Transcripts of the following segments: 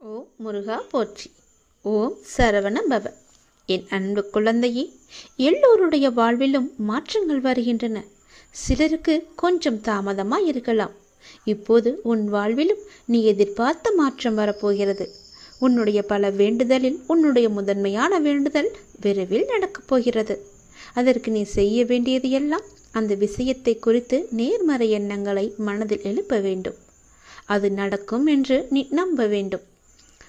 ஓம் முருகா போற்றி. ஓம் சரவண பவ என் அன்பு குழந்தையே எல்லோருடைய வாழ்விலும் மாற்றங்கள் வருகின்றன. சிலருக்கு கொஞ்சம் தாமதமாக இருக்கலாம் இப்போது உன் வாழ்விலும் நீ எதிர்பார்த்த மாற்றம் வரப்போகிறது. உன்னுடைய பல வேண்டுதலில் உன்னுடைய முதன்மையான வேண்டுதல் விரைவில் நடக்கப் போகிறது. அதற்கு நீ செய்ய வேண்டியது எல்லாம் அந்த விஷயத்தை குறித்து நேர்மறை எண்ணங்களை மனதில் எழுப்ப வேண்டும். அது நடக்கும் என்று நீ நம்ப வேண்டும்.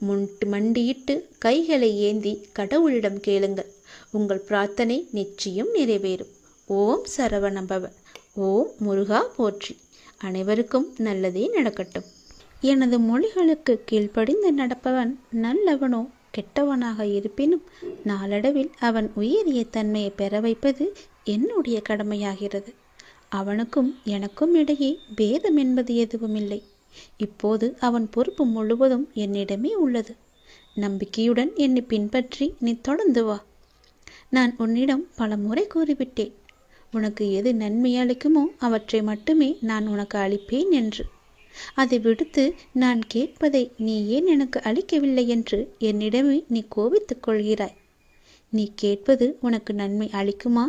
முன்ட்டு மண்டியிட்டு கைகளை ஏந்தி கடவுளிடம் கேளுங்கள். உங்கள் பிரார்த்தனை நிச்சயம் நிறைவேறும். ஓம் சரவணபவ ஓம் முருகா போற்றி. அனைவருக்கும் நல்லதே நடக்கட்டும். எனது மொழிகளுக்கு கீழ்ப்படிந்து நடப்பவன் நல்லவனோ கெட்டவனாக இருப்பினும் நாளடைவில் அவன் உயரிய தன்மையை பெற வைப்பது என்னுடைய கடமையாகிறது. அவனுக்கும் எனக்கும் இடையே பேதம் என்பது எதுவும் இல்லை இப்போது அவன் பொறுப்பு முழுவதும் என்னிடமே உள்ளது. நம்பிக்கையுடன் என்னை பின்பற்றி நீ தொடர்ந்து வா. நான் உன்னிடம் பல முறை கூறிவிட்டேன். உனக்கு எது நன்மை அளிக்குமோ அவற்றை மட்டுமே நான் உனக்கு அளிப்பேன் என்று. அதை விடுத்து நான் கேட்பதை நீ ஏன் எனக்கு அளிக்கவில்லை என்று என்னிடமே நீ கோபித்துக் கொள்கிறாய். நீ கேட்பது உனக்கு நன்மை அளிக்குமா?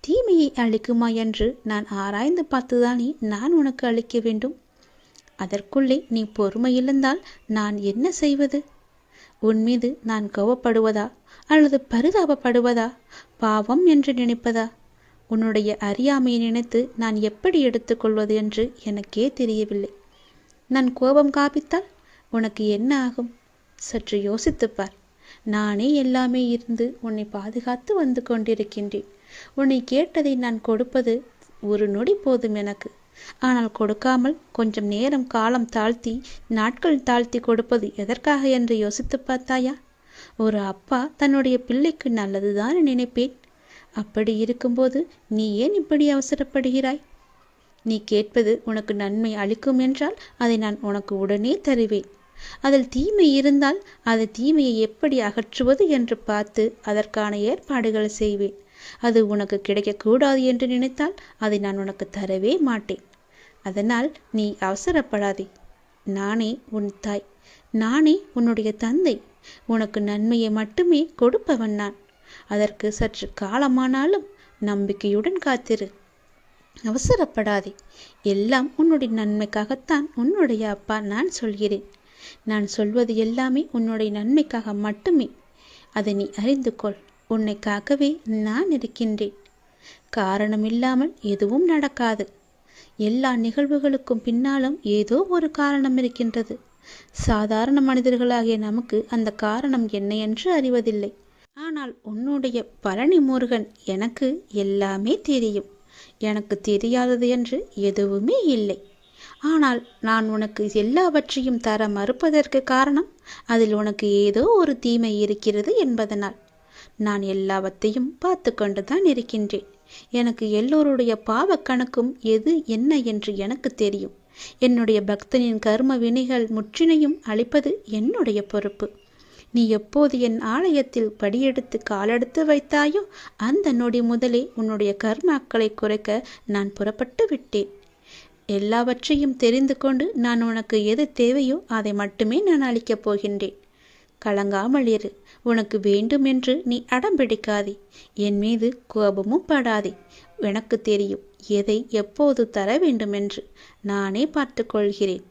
தீமையை அளிக்குமா என்று நான் ஆராய்ந்து பார்த்துதானே நான் உனக்கு அளிக்க வேண்டும். அதற்குள்ளே நீ பொறுமை இழந்தால் நான் என்ன செய்வது? உன் மீது நான் கோவப்படுவதா? அல்லது பரிதாபப்படுவதா? பாவம் என்று நினைப்பதா? உன்னுடைய அறியாமையை நினைத்து நான் எப்படி எடுத்துக்கொள்வது என்று எனக்கே தெரியவில்லை. நான் கோபம் காப்பித்தால் உனக்கு என்ன ஆகும்? சற்று யோசித்துப்பார் நானே எல்லாமே இருந்து உன்னை பாதுகாத்து வந்து கொண்டிருக்கின்றேன். உன்னை கேட்டதை நான் கொடுப்பது ஒரு நொடி போதும் எனக்கு. ஆனால் கொடுக்காமல் கொஞ்சம் நேரம் காலம் தாழ்த்தி நாட்கள் தாழ்த்தி கொடுப்பது எதற்காக என்று யோசித்து பார்த்தாயா? ஒரு அப்பா தன்னுடைய பிள்ளைக்கு நல்லதுதான் நினைப்பேன். அப்படி இருக்கும்போது நீ ஏன் இப்படி அவசரப்படுகிறாய்? நீ கேட்பது உனக்கு நன்மை அளிக்கும் என்றால் அதை நான் உனக்கு உடனே தருவேன். அதில் தீமை இருந்தால் அது தீமையை எப்படி அகற்றுவது என்று பார்த்து அதற்கான ஏற்பாடுகள் செய்வேன். அது உனக்கு கிடைக்கக்கூடாது என்று நினைத்தால் அதை நான் உனக்கு தரவே மாட்டேன். அதனால் நீ அவசரப்படாதே. நானே உன் தாய். நானே உன்னுடைய தந்தை. உனக்கு நன்மையை மட்டுமே கொடுப்பவன் நான். அதற்கு சற்று காலமானாலும் நம்பிக்கையுடன் காத்திரு. அவசரப்படாதே. எல்லாம் உன்னுடைய நன்மைக்காகத்தான் உன்னுடைய அப்பா நான் சொல்கிறேன். நான் சொல்வது எல்லாமே உன்னுடைய நன்மைக்காக மட்டுமே. அதை நீ அறிந்து கொள். உன்னை காக்கவே நான் இருக்கின்றேன். காரணமில்லாமல் எதுவும் நடக்காது. எல்லா நிகழ்வுகளுக்கும் பின்னாலும் ஏதோ ஒரு காரணம் இருக்கின்றது. சாதாரண மனிதர்களாகிய நமக்கு அந்த காரணம் என்ன என்று அறிவதில்லை. ஆனால் உன்னுடைய பழனி முருகன் எனக்கு எல்லாமே தெரியும். எனக்கு தெரியாதது என்று எதுவுமே இல்லை. ஆனால் நான் உனக்கு எல்லாவற்றையும் தர மறுப்பதற்கு காரணம் அதில் உனக்கு ஏதோ ஒரு தீமை இருக்கிறது என்பதனால். நான் எல்லாவற்றையும் பார்த்து கொண்டுதான் இருக்கின்றேன். எனக்கு எல்லோருடைய பாவ கணக்கும் எது என்ன என்று எனக்கு தெரியும். என்னுடைய பக்தனின் கர்ம வினைகள் முற்றினையும் அளிப்பது என்னுடைய பொறுப்பு. நீ எப்போது என் ஆலயத்தில் படியெடுத்து காலெடுத்து வைத்தாயோ அந்த நொடி முதலே உன்னுடைய கர்மாக்களை குறைக்க நான் புறப்பட்டு விட்டேன். எல்லாவற்றையும் தெரிந்து கொண்டு நான் உனக்கு எது தேவையோ அதை மட்டுமே நான் அளிக்கப் போகின்றேன். கலங்காமல் இரு. உனக்கு வேண்டுமென்று நீ அடம் பிடிக்காதே. என் மீது கோபமும் படாதே. எனக்கு தெரியும் எதை எப்போது தர வேண்டுமென்று நானே பார்த்து கொள்கிறேன்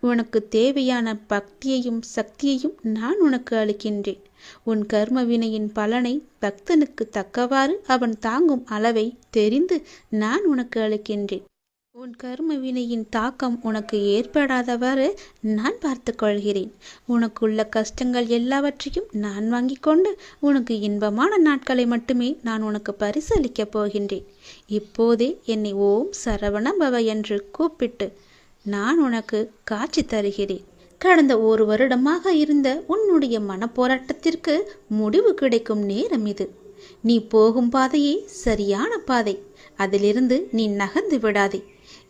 உனக்கு தேவையான பக்தியையும் சக்தியையும் நான் உனக்கு அளிக்கின்றேன். உன் கர்ம வினையின் பலனை பக்தனுக்கு தக்கவாறு அவன் தாங்கும் அளவை தெரிந்து நான் உனக்கு அளிக்கின்றேன். உன் கர்ம வினையின் தாக்கம் உனக்கு ஏற்படாதவாறு நான் பார்த்து கொள்கிறேன். உனக்குள்ள கஷ்டங்கள் எல்லாவற்றையும் நான் வாங்கி கொண்டு உனக்கு இன்பமான நாட்களை மட்டுமே நான் உனக்கு பரிசளிக்கப் போகின்றேன். இப்போதே என்னை ஓம் சரவண பவ என்று கூப்பிட்டு நான் உனக்கு காட்சி தருகிறேன். கடந்த ஒரு வருடமாக இருந்த உன்னுடைய மனப்போராட்டத்திற்கு முடிவு கிடைக்கும் நேரம் இது. நீ போகும் பாதையே சரியான பாதை. அதிலிருந்து நீ நகர்ந்து விடாதே.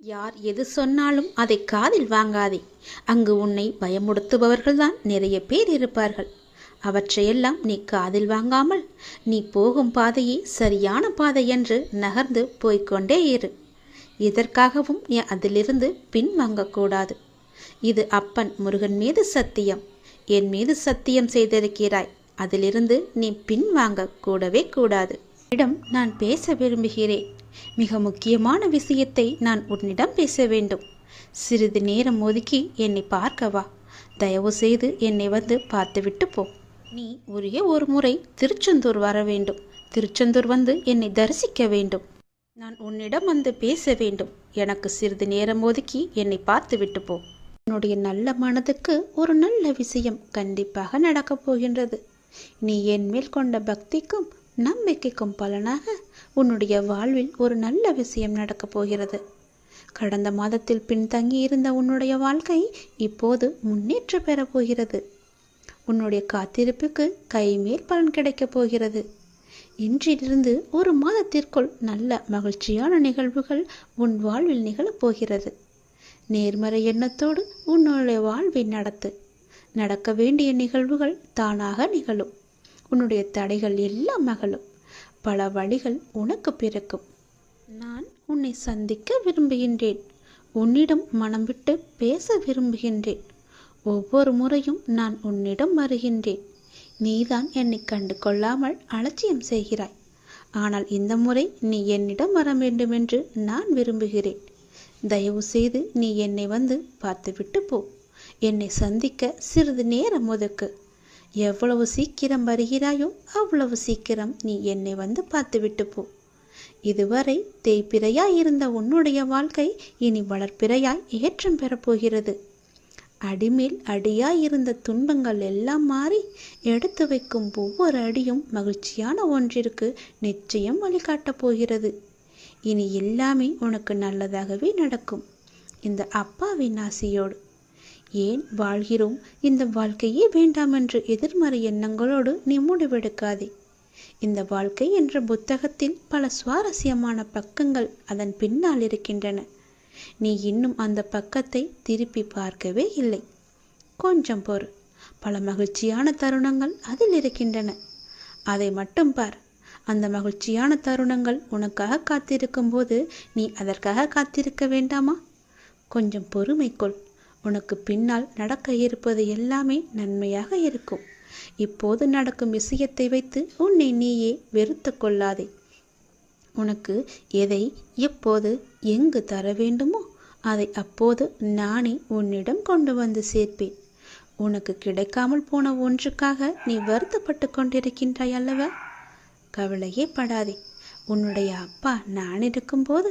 யார் எது சொன்னாலும் அதை காதில் வாங்காதே. அங்கு உன்னை பயமுடுத்துபவர்கள்தான் நிறைய பேர் இருப்பார்கள். அவற்றையெல்லாம் நீ காதில் வாங்காமல் நீ போகும் பாதையே சரியான பாதை என்று நகர்ந்து போய்க்கொண்டே இரு. எதற்காகவும் நீ அதிலிருந்து பின் வாங்கக்கூடாது இது அப்பன் முருகன் மீது சத்தியம். என் மீது சத்தியம் செய்திருக்கிறாய். அதிலிருந்து நீ பின்வாங்க கூடவே கூடாது. இடம் நான் பேச விரும்புகிறேன். மிக முக்கியமான விஷயத்தை நான் உன்னிடம் பேச வேண்டும். சிறிது நேரம் ஒதுக்கி என்னை பார்க்கவா தயவு செய்து என்னை வந்து பார்த்துவிட்டு போ. நீ ஒரே ஒரு முறை திருச்செந்தூர் வர வேண்டும். திருச்செந்தூர் வந்து என்னை தரிசிக்க வேண்டும். நான் உன்னிடம் வந்து பேச வேண்டும். எனக்கு சிறிது நேரம் ஒதுக்கி என்னை பார்த்து விட்டு போ. உன்னுடைய நல்ல மனதுக்கு ஒரு நல்ல விஷயம் கண்டிப்பாக நடக்கப் போகின்றது. நீ என் மேல் கொண்ட பக்திக்கும் நம்பிக்கைக்கும் பலனாக உன்னுடைய வாழ்வில் ஒரு நல்ல விஷயம் நடக்கப் போகிறது. கடந்த மாதத்தில் பின்தங்கி இருந்த உன்னுடைய வாழ்க்கை இப்போது முன்னேற்ற பெறப் போகிறது. உன்னுடைய காத்திருப்புக்கு கைமேல் பலன் கிடைக்கப் போகிறது. இன்றிலிருந்து ஒரு மாதத்திற்குள் நல்ல மகிழ்ச்சியான நிகழ்வுகள் உன் வாழ்வில் நிகழப் போகிறது. நேர்மறை எண்ணத்தோடு உன்னுடைய வாழ்வை நடத்து. நடக்க வேண்டிய நிகழ்வுகள் தானாக நிகழும். உன்னுடைய தடைகள் எல்லாம் மகளும் பல வழிகள் உனக்கு பிறக்கும். நான் உன்னை சந்திக்க விரும்புகின்றேன். உன்னிடம் மனம் விட்டு பேச விரும்புகின்றேன். ஒவ்வொரு முறையும் நான் உன்னிடம் வருகின்றேன். நீதான் என்னை கண்டு கொள்ளாமல் அலட்சியம் செய்கிறாய். ஆனால் இந்த முறை நீ என்னிடம் வர வேண்டுமென்று நான் விரும்புகிறேன். தயவு செய்து நீ என்னை வந்து பார்த்துவிட்டு போ. என்னை சந்திக்க சிறிது நேரம் ஒதுக்கு. எவ்வளவு சீக்கிரம் வருகிறாயோ அவ்வளவு சீக்கிரம் நீ என்னை வந்து பார்த்துவிட்டு போ. இதுவரை தேய்பிறையாய் இருந்த உன்னுடைய வாழ்க்கை இனி வளர்ப்பிறையாய் ஏற்றம் பெறப்போகிறது. அடிமேல் அடியாய் இருந்த துன்பங்கள் எல்லாம் மாறி எடுத்து வைக்கும் ஒவ்வொரு அடியும் மகிழ்ச்சியான ஒன்றிற்கு நிச்சயம் வழிகாட்டப் போகிறது. இனி எல்லாமே உனக்கு நல்லதாகவே நடக்கும். இந்த அப்பாவின் ஆசையோடு ஏன் வாழ்கிறோம்? இந்த வாழ்க்கையே வேண்டாம் என்று எதிர்மறை எண்ணங்களோடு நீ முடிவெடுக்காதே. இந்த வாழ்க்கை என்ற புத்தகத்தில் பல சுவாரஸ்யமான பக்கங்கள் அதன் பின்னால் இருக்கின்றன. நீ இன்னும் அந்த பக்கத்தை திருப்பி பார்க்கவே இல்லை. கொஞ்சம் பொறு. பல மகிழ்ச்சியான தருணங்கள் அதில் இருக்கின்றன. அதை மட்டும் பார். அந்த மகிழ்ச்சியான தருணங்கள் உனக்காக காத்திருக்கும் போது நீ அதற்காக காத்திருக்க வேண்டாமா? கொஞ்சம் பொறுமை கொள். உனக்கு பின்னால் நடக்க இருப்பது எல்லாமே நன்மையாக இருக்கும். இப்போது நடக்கும் விஷயத்தை வைத்து உன்னை நீயே வெறுத்து கொள்ளாதே. உனக்கு எதை எப்போது எங்கு தர வேண்டுமோ அதை அப்போது நானே உன்னிடம் கொண்டு வந்து சேர்ப்பேன். உனக்கு கிடைக்காமல் போன ஒன்றுக்காக நீ வருத்தப்பட்டு கொண்டிருக்கின்றாய் அல்லவா? கவலையே படாதே. உன்னுடைய அப்பா நான் இருக்கும்போது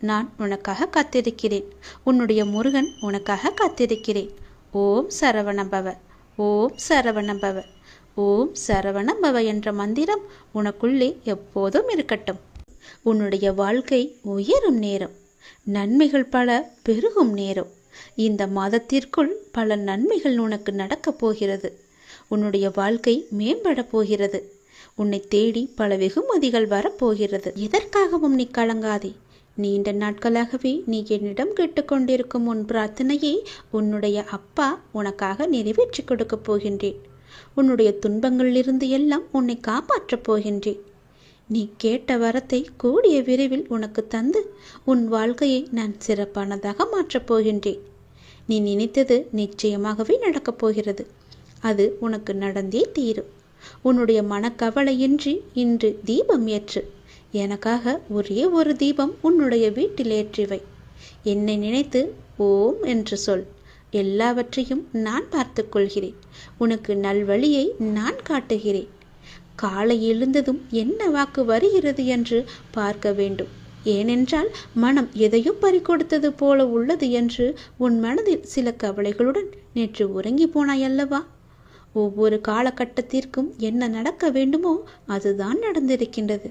நான் உனக்காக காத்திருக்கிறேன். உன்னுடைய முருகன் உனக்காக காத்திருக்கிறேன். ஓம் சரவணபவ ஓம் சரவணபவ ஓம் சரவணபவ என்ற மந்திரம் உனக்குள்ளே எப்போதும் இருக்கட்டும். உன்னுடைய வாழ்க்கை உயரும் நேரம். நன்மைகள் பல பெருகும் நேரம். இந்த மாதத்திற்குள் பல நன்மைகள் உனக்கு நடக்கப் போகிறது. உன்னுடைய வாழ்க்கை மேம்பட போகிறது. உன்னை தேடி பல வெகுமதிகள் வரப்போகிறது எதற்காகவும் நீ கலங்காதே. நீண்ட நாட்களாகவே நீ என்னிடம் கேட்டுக்கொண்டிருக்கும் உன் பிரார்த்தனையை உன்னுடைய அப்பா உனக்காக நிறைவேற்றி கொடுக்கப் போகின்றேன். உன்னுடைய துன்பங்களிலிருந்து எல்லாம் உன்னை காப்பாற்றப் போகின்றேன். நீ கேட்ட வரத்தை கூடிய விரைவில் உனக்கு தந்து உன் வாழ்க்கையை நான் சிறப்பானதாக மாற்றப் போகின்றேன். நீ நினைத்தது நிச்சயமாகவே நடக்கப் போகிறது. அது உனக்கு நடந்தே தீரும். உன்னுடைய மனக்கவலையின்றி இன்று தீபம் ஏற்று எனக்காக ஒரே ஒரு தீபம் உன்னுடைய வீட்டில் ஏற்றிவை என்னை நினைத்து ஓம் என்று சொல். எல்லாவற்றையும் நான் பார்த்து கொள்கிறேன். உனக்கு நல்வழியை நான் காட்டுகிறேன். காலை எழுந்ததும் என்ன வாக்கு வருகிறது என்று பார்க்க வேண்டும். ஏனென்றால் மனம் எதையும் பறிக்கொடுத்தது போல உள்ளது என்று உன் மனதில் சில கவலைகளுடன் நேற்று உறங்கி போனாயல்லவா ஒவ்வொரு காலகட்டத்திற்கும் என்ன நடக்க வேண்டுமோ அதுதான் நடந்திருக்கின்றது.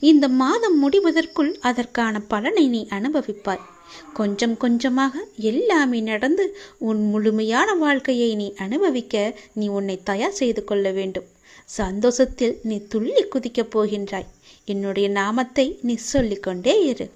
இந்த மாதம் முடிவதற்குள் அதற்கான பலனை நீ அனுபவிப்பாய். கொஞ்சம் கொஞ்சமாக எல்லாமே நடந்து உன் முழுமையான வாழ்க்கையை நீ அனுபவிக்க நீ உன்னை தயார் செய்து கொள்ள வேண்டும். சந்தோஷத்தில் நீ துள்ளி குதிக்கப் போகின்றாய். என்னுடைய நாமத்தை நீ சொல்லிக்கொண்டே இரு.